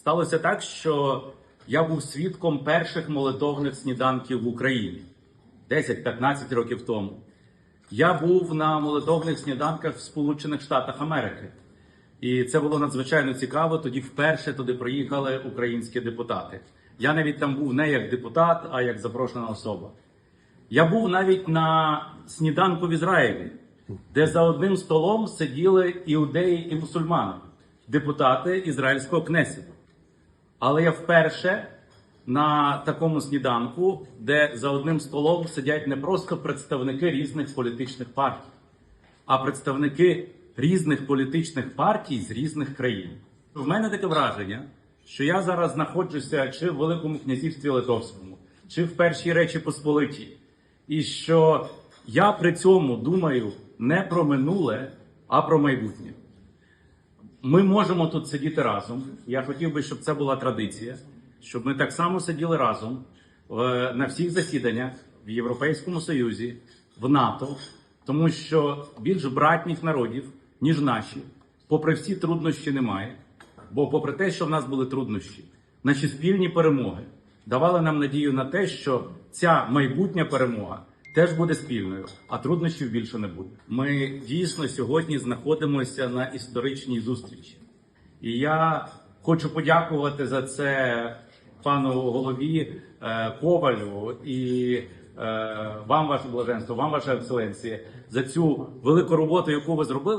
Сталося так, що я був свідком перших молитовних сніданків в Україні 10-15 років тому. Я був на молитовних сніданках в Сполучених Штатах Америки. І це було надзвичайно цікаво. Тоді вперше туди приїхали українські депутати. Я навіть там був не як депутат, а як запрошена особа. Я був навіть на сніданку в Ізраїлі, де за одним столом сиділи іудеї і мусульмани, депутати ізраїльського кнесету. Але я вперше на такому сніданку, де за одним столом сидять не просто представники різних політичних партій, а представники різних політичних партій з різних країн. В мене таке враження, що я зараз знаходжуся чи в Великому князівстві Литовському, чи в першій Речі Посполитій, і що я при цьому думаю не про минуле, а про майбутнє. Ми можемо тут сидіти разом. Я хотів би, щоб це була традиція, щоб ми так само сиділи разом е, на всіх засіданнях в Європейському Союзі, в НАТО, тому що більш братніх народів, ніж наші, попри всі труднощі, немає. Бо, попри те, що в нас були труднощі, наші спільні перемоги давали нам надію на те, що ця майбутня перемога теж буде спільною, а труднощів більше не буде. Ми дійсно сьогодні знаходимося на історичній зустрічі. І я хочу подякувати за це пану голові е, Ковалю і е, вам, ваше блаженство, вам, ваша екселенція, за цю велику роботу, яку ви зробили.